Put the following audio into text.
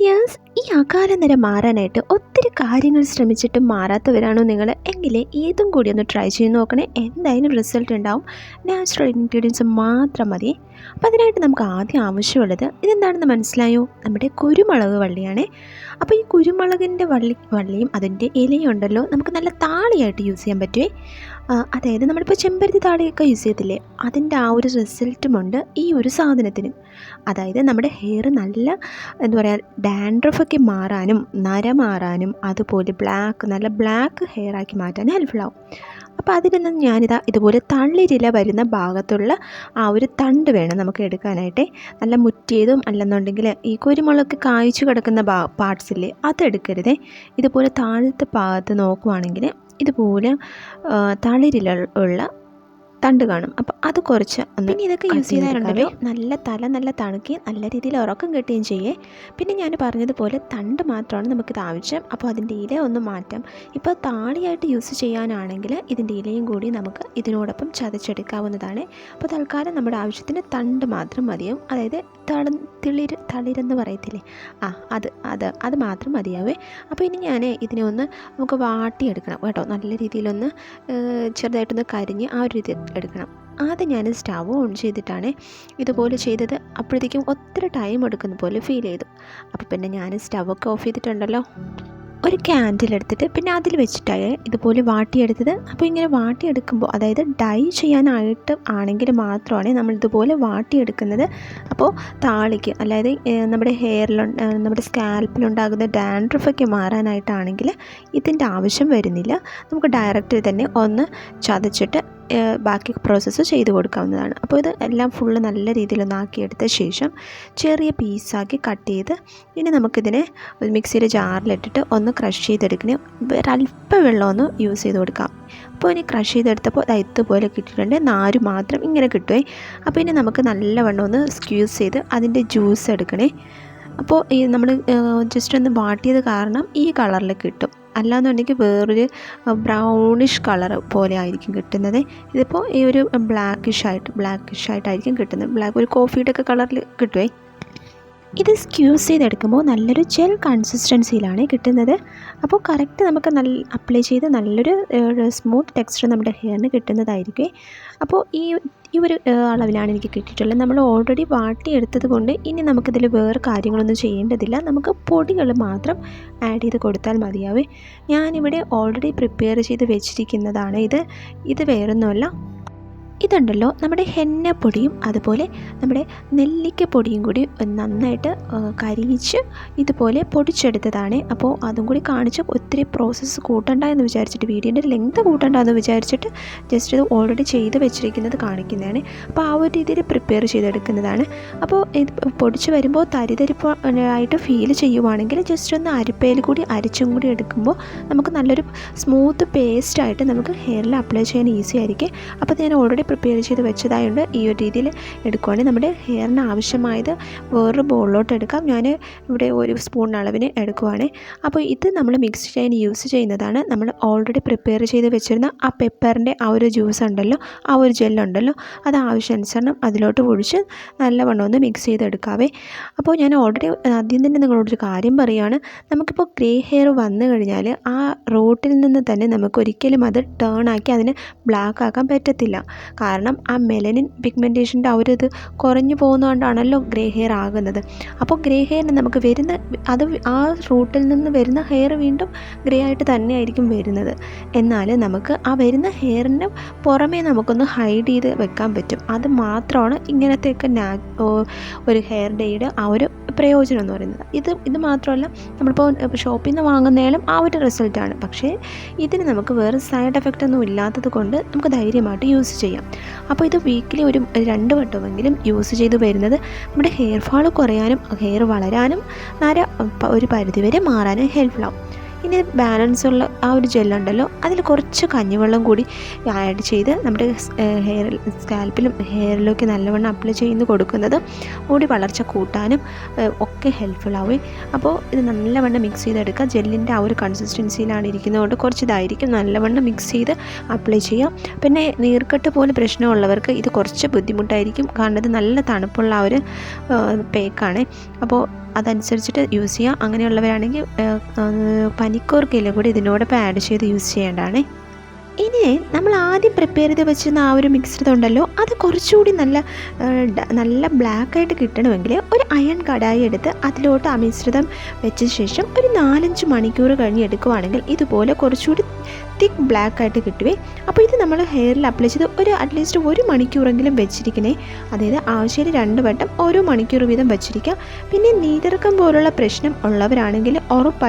Dears ഈ അകാല നിര മാറാനായിട്ട് ഒത്തിരി കാര്യങ്ങൾ ശ്രമിച്ചിട്ടും മാറാത്തവരാണോ നിങ്ങൾ? എങ്കിൽ ഏതും കൂടി ഒന്ന് ട്രൈ ചെയ്ത് നോക്കണേ. എന്തായാലും റിസൾട്ട് ഉണ്ടാവും. നാച്ചുറൽ ഇൻഗ്രീഡിയൻസ് മാത്രം മതി. അപ്പോൾ അതിനായിട്ട് നമുക്ക് ആദ്യം ആവശ്യമുള്ളത് ഇതെന്താണെന്ന് മനസ്സിലായോ? നമ്മുടെ കുരുമുളക് വള്ളിയാണ്. അപ്പോൾ ഈ കുരുമുളകിന്റെ വള്ളി വള്ളിയും അതിന്റെ ഇലയും ഉണ്ടല്ലോ. നമുക്ക് നല്ല താളിയായിട്ട് യൂസ് ചെയ്യാൻ പറ്റുമേ അതായത് നമ്മളിപ്പോൾ ചെമ്പരത്തി താടിയൊക്കെ യൂസ് ചെയ്തില്ലേ അതിന്റെ ആ ഒരു റിസൾട്ടുമുണ്ട് ഈ ഒരു സാധനത്തിനും. അതായത് നമ്മുടെ ഹെയർ നല്ല എന്താ പറയുക ഡാൻഡ്രഫൊക്കെ മാറാനും നര മാറാനും അതുപോലെ ബ്ലാക്ക് നല്ല ബ്ലാക്ക് ഹെയർ ആക്കി മാറ്റാനും ഹെൽപ്ഫുൾ ആവും. അപ്പോൾ അതിനൊന്നും നിന്ന് ഞാനിതാ ഇതുപോലെ തള്ളിരില വരുന്ന ഭാഗത്തുള്ള ആ ഒരു തണ്ട് വേണം നമുക്ക് എടുക്കാനായിട്ട്. നല്ല മുറ്റിയതും അല്ലെന്നുണ്ടെങ്കിൽ ഈ കുരുമുളക് കായ്ച്ചു കിടക്കുന്ന പാർട്സ് പാർട്സില്ലേ അതെടുക്കരുതേ. ഇതുപോലെ താഴത്തെ ഭാഗത്ത് നോക്കുവാണെങ്കിൽ ഇതുപോലെ ആ, തളിരില ഉള്ള തണ്ട് കാണും. അപ്പോൾ അത് കുറച്ച് ഒന്ന് പിന്നെ ഇതൊക്കെ യൂസ് ചെയ്താലുണ്ടല്ലോ? നല്ല തല നല്ല തണുക്കുകയും നല്ല രീതിയിൽ ഉറക്കം കിട്ടുകയും ചെയ്യേ. പിന്നെ ഞാൻ പറഞ്ഞതുപോലെ തണ്ട് മാത്രമാണ് നമുക്കിത് ആവശ്യം. അപ്പോൾ അതിന്റെ ഇല ഒന്ന് മാറ്റാം. ഇപ്പോൾ താളിയായിട്ട് യൂസ് ചെയ്യാനാണെങ്കിൽ ഇതിന്റെ ഇലയും കൂടി നമുക്ക് ഇതിനോടൊപ്പം ചതച്ചെടുക്കാവുന്നതാണ്. അപ്പോൾ തൽക്കാലം നമ്മുടെ ആവശ്യത്തിന് തണ്ട് മാത്രം മതിയാവും. അതായത് തള തിളിര് തളിരെന്ന് പറയത്തില്ലേ? ആ അത് അത് അത് മാത്രം മതിയാവേ. അപ്പോൾ ഇനി ഞാൻ ഇതിനെ ഒന്ന് നമുക്ക് വാട്ടിയെടുക്കണം കേട്ടോ. നല്ല രീതിയിലൊന്ന് ചെറുതായിട്ടൊന്ന് കരിഞ്ഞ് ആ ഒരു രീതി എടുക്കണം. ആദ്യം ഞാൻ സ്റ്റവ് ഓൺ ചെയ്തിട്ടാണ് ഇതുപോലെ ചെയ്തത്. അപ്പോഴത്തേക്കും ഒത്തിരി ടൈം എടുക്കുന്ന പോലെ ഫീൽ ചെയ്തു. അപ്പോൾ പിന്നെ ഞാൻ സ്റ്റവൊക്കെ ഓഫ് ചെയ്തിട്ടുണ്ടല്ലോ. ഒരു ക്യാൻഡിൽ എടുത്തിട്ട് പിന്നെ അതിൽ വെച്ചിട്ടാണ് ഇതുപോലെ വാട്ടിയെടുത്തത്. അപ്പോൾ ഇങ്ങനെ വാട്ടിയെടുക്കുമ്പോൾ അതായത് ഡൈ ചെയ്യാനായിട്ട് ആണെങ്കിൽ മാത്രമാണ് നമ്മൾ ഇതുപോലെ വാട്ടിയെടുക്കുന്നത്. അപ്പോൾ താളിക്ക് അതായത് നമ്മുടെ ഹെയറിൽ നമ്മുടെ സ്കാൽപ്പിലുണ്ടാകുന്ന ഡാൻഡ്രഫൊക്കെ മാറാനായിട്ടാണെങ്കിൽ ഇതിന്റെ ആവശ്യം വരുന്നില്ല. നമുക്ക് ഡയറക്റ്റ് തന്നെ ഒന്ന് ചതച്ചിട്ട് ബാക്കി പ്രോസസ്സ് ചെയ്ത് കൊടുക്കാവുന്നതാണ്. അപ്പോൾ ഇത് എല്ലാം ഫുള്ള് നല്ല രീതിയിലൊന്ന് ആക്കിയെടുത്ത ശേഷം ചെറിയ പീസാക്കി കട്ട് ചെയ്ത് ഇനി നമുക്കിതിനെ മിക്സിയുടെ ജാറിലിട്ടിട്ട് ഒന്ന് ക്രഷ് ചെയ്തെടുക്കണേ. ഒരല്പം വെള്ളം ഒന്ന് യൂസ് ചെയ്ത് കൊടുക്കാം. അപ്പോൾ ഇനി ക്രഷ് ചെയ്തെടുത്തപ്പോൾ അത് പോലെ കിട്ടിയിട്ടുണ്ട്. നാര് മാത്രം ഇങ്ങനെ കിട്ടുമേ അപ്പോൾ ഇനി നമുക്ക് നല്ലവണ്ണം ഒന്ന് സ്ക്യൂസ് ചെയ്ത് അതിന്റെ ജ്യൂസ് എടുക്കണേ. അപ്പോൾ ഈ നമ്മൾ ജസ്റ്റ് ഒന്ന് വാട്ടിയത് കാരണം ഈ കളറിൽ കിട്ടും. അല്ലാന്നുണ്ടെങ്കിൽ വേറൊരു ബ്രൗണിഷ് കളർ പോലെ ആയിരിക്കും കിട്ടുന്നത്. ഇതിപ്പോൾ ഈ ഒരു ബ്ലാക്കിഷ് ആയിട്ട് ബ്ലാക്കിഷ് ആയിട്ടായിരിക്കും കിട്ടുന്നത്. ബ്ലാക്ക് ഒരു കോഫിയുടെ ഒക്കെ കളറിൽ കിട്ടുമേ ഇത് സ്ക്യൂസ് ചെയ്തെടുക്കുമ്പോൾ നല്ലൊരു ജെൽ കൺസിസ്റ്റൻസിയിലാണ് കിട്ടുന്നത്. അപ്പോൾ കറക്റ്റ് നമുക്ക് നല്ല അപ്ലൈ ചെയ്ത് നല്ലൊരു സ്മൂത്ത് ടെക്സ്ചർ നമ്മുടെ ഹെയറിന് കിട്ടുന്നതായിരിക്കും. അപ്പോൾ ഈ ഈ ഒരു അളവിലാണ് എനിക്ക് കിട്ടിയിട്ടുള്ളത്. നമ്മൾ ഓൾറെഡി വാട്ടിയെടുത്തത് കൊണ്ട് ഇനി നമുക്കിതിൽ വേറെ കാര്യങ്ങളൊന്നും ചെയ്യേണ്ടതില്ല. നമുക്ക് പൊടികൾ മാത്രം ആഡ് ചെയ്ത് കൊടുത്താൽ മതിയാവേ. ഞാനിവിടെ ഓൾറെഡി പ്രിപ്പയർ ചെയ്ത് വെച്ചിരിക്കുന്നതാണ് ഇത്. ഇത് വേറൊന്നുമല്ല. ഇതുണ്ടല്ലോ നമ്മുടെ ഹെന്നപ്പൊടിയും അതുപോലെ നമ്മുടെ നെല്ലിക്കപ്പൊടിയും കൂടി നന്നായിട്ട് കരിച്ച് ഇതുപോലെ പൊടിച്ചെടുത്തതാണ്. അപ്പോൾ അതും കൂടി കാണിച്ച് ഒത്തിരി പ്രോസസ്സ് കൂട്ടണ്ട എന്ന് വിചാരിച്ചിട്ട് വീഡിയോന്റെ ലെങ്ത് കൂട്ടണ്ട എന്ന് വിചാരിച്ചിട്ട് ജസ്റ്റ് ഇത് ഓൾറെഡി ചെയ്ത് വെച്ചിരിക്കുന്നത് കാണിക്കുന്നതാണ്. അപ്പോൾ ആ ഒരു രീതിയിൽ പ്രിപ്പയർ ചെയ്തെടുക്കുന്നതാണ്. അപ്പോൾ ഇത് പൊടിച്ച് വരുമ്പോൾ തരിതരിപ്പ് ആയിട്ട് ഫീൽ ചെയ്യുവാണെങ്കിൽ ജസ്റ്റ് ഒന്ന് അരിപ്പയിൽ കൂടി അരിച്ചും കൂടി എടുക്കുമ്പോൾ നമുക്ക് നല്ലൊരു സ്മൂത്ത് പേസ്റ്റായിട്ട് നമുക്ക് ഹെയറിൽ അപ്ലൈ ചെയ്യാൻ ഈസി ആയിരിക്കും. അപ്പോൾ ഞാൻ ഓൾറെഡി പ്രിപ്പയർ ചെയ്ത് വെച്ചതായതുകൊണ്ട് ഈ ഒരു രീതിയിൽ എടുക്കുവാണെങ്കിൽ നമ്മുടെ ഹെയറിന് ആവശ്യമായത് വേറൊരു ബോളിലോട്ട് എടുക്കാം. ഞാൻ ഇവിടെ ഒരു സ്പൂൺ അളവിന് എടുക്കുവാണ്. അപ്പോൾ ഇത് നമ്മൾ മിക്സ് ചെയ്യാൻ യൂസ് ചെയ്യുന്നതാണ്. നമ്മൾ ഓൾറെഡി പ്രിപ്പയർ ചെയ്ത് വെച്ചിരുന്ന ആ പെപ്പറിന്റെ ആ ഒരു ജ്യൂസ് ഉണ്ടല്ലോ ആ ഒരു ജെല്ലുണ്ടല്ലോ അത് ആവശ്യാനുസരണം അതിലോട്ട് ഒഴിച്ച് നല്ലവണ്ണം ഒന്ന് മിക്സ് ചെയ്തെടുക്കാവേ. അപ്പോൾ ഞാൻ ഓൾറെഡി ആദ്യം തന്നെ നിങ്ങളോടൊരു കാര്യം പറയുകയാണ് നമുക്കിപ്പോൾ ഗ്രേ ഹെയർ വന്നു കഴിഞ്ഞാൽ ആ റൂട്ടിൽ നിന്ന് തന്നെ നമുക്ക് ഒരിക്കലും അത് ടേൺ ആക്കി അതിനെ ബ്ലാക്ക് ആക്കാൻ പറ്റത്തില്ല. കാരണം ആ മെലനിൻ പിഗ്മെന്റേഷന്റെ ആ ഒരു ഇത് കുറഞ്ഞു പോകുന്നതുകൊണ്ടാണല്ലോ ഗ്രേ ഹെയർ ആകുന്നത്. അപ്പോൾ ഗ്രേ ഹെയറിന് നമുക്ക് വരുന്ന അത് ആ റൂട്ടിൽ നിന്ന് വരുന്ന ഹെയർ വീണ്ടും ഗ്രേ ആയിട്ട് തന്നെയായിരിക്കും വരുന്നത്. എന്നാൽ നമുക്ക് ആ വരുന്ന ഹെയറിന് പുറമേ നമുക്കൊന്ന് ഹൈഡ് ചെയ്ത് വെക്കാൻ പറ്റും. അത് മാത്രമാണ് ഇങ്ങനത്തെയൊക്കെ നാ ഒരു ഹെയർ ഡേയുടെ ആ ഒരു പ്രയോജനം എന്ന് പറയുന്നത്. ഇത് ഇത് മാത്രമല്ല നമ്മളിപ്പോൾ ഷോപ്പിൽ നിന്ന് വാങ്ങുന്നതിലും ആ ഒരു റിസൾട്ടാണ് പക്ഷേ ഇതിന് നമുക്ക് വേറെ സൈഡ് എഫക്റ്റ് ഒന്നും ഇല്ലാത്തത് കൊണ്ട് നമുക്ക് ധൈര്യമായിട്ട് യൂസ് ചെയ്യാം. അപ്പോൾ ഇത് വീക്കിലി ഒരു രണ്ട് വട്ടമെങ്കിലും യൂസ് ചെയ്ത് വരുന്നത് നമ്മുടെ ഹെയർ ഫാൾ കുറയാനും ഹെയർ വളരാനും നര ഒരു പരിധിവരെ മാറാനും ഹെൽപ്ഫുൾ ആവും. ഇനി ബാലൻസ് ഉള്ള ആ ഒരു ജെല്ലുണ്ടല്ലോ അതിൽ കുറച്ച് കഞ്ഞിവെള്ളം കൂടി ആഡ് ചെയ്ത് നമ്മുടെ ഹെയർ സ്കാൽപ്പിലും ഹെയറിലൊക്കെ നല്ലവണ്ണം അപ്ലൈ ചെയ്ത് കൊടുക്കുന്നത് മുടി വളർച്ച കൂട്ടാനും ഒക്കെ ഹെൽപ്ഫുൾ ആവും. അപ്പോൾ ഇത് നല്ലവണ്ണം മിക്സ് ചെയ്തെടുക്കുക. ജെല്ലിന്റെ ആ ഒരു കൺസിസ്റ്റൻസിയിലാണ് ഇരിക്കുന്നതുകൊണ്ട് കുറച്ച് ഇതായിരിക്കും നല്ലവണ്ണം മിക്സ് ചെയ്ത് അപ്ലൈ ചെയ്യാം. പിന്നെ നീർക്കെട്ട് പോലെ പ്രശ്നമുള്ളവർക്ക് ഇത് കുറച്ച് ബുദ്ധിമുട്ടായിരിക്കും. കാരണം ഇത് നല്ല തണുപ്പുള്ള ആ ഒരു പേക്കാണ് അപ്പോൾ അതനുസരിച്ചിട്ട് യൂസ് ചെയ്യുക അങ്ങനെയുള്ളവരാണെങ്കിൽ പനിക്കൂർക്കയിലും കൂടി ഇതിനോടൊപ്പം ആഡ് ചെയ്ത് യൂസ് ചെയ്യേണ്ടതാണ്. ഇനി നമ്മൾ ആദ്യം പ്രിപ്പയർ ചെയ്ത് വെച്ചിരുന്ന ആ ഒരു മിക്സ്ഡ് ഉണ്ടല്ലോ അത് കുറച്ചുകൂടി നല്ല നല്ല ബ്ലാക്കായിട്ട് കിട്ടണമെങ്കിൽ ഒരു അയൺ കടായി എടുത്ത് അതിലോട്ട് ആ മിശ്രിതം വെച്ച ശേഷം ഒരു നാലഞ്ച് മണിക്കൂർ കഴിഞ്ഞ് എടുക്കുവാണെങ്കിൽ ഇതുപോലെ കുറച്ചുകൂടി തിക്ക് ബ്ലാക്ക് ആയിട്ട് കിട്ടുവേ. അപ്പോൾ ഇത് നമ്മൾ ഹെയറിൽ അപ്ലൈ ചെയ്ത് ഒരു അറ്റ്ലീസ്റ്റ് ഒരു മണിക്കൂറെങ്കിലും വെച്ചിരിക്കണേ. അതായത് ആഴ്ചയിൽ രണ്ട് വട്ടം ഓരോ മണിക്കൂർ വീതം വെച്ചിരിക്കുക പിന്നെ നീതിറക്കം പോലുള്ള പ്രശ്നം ഉള്ളവരാണെങ്കിൽ ഉറപ്പായി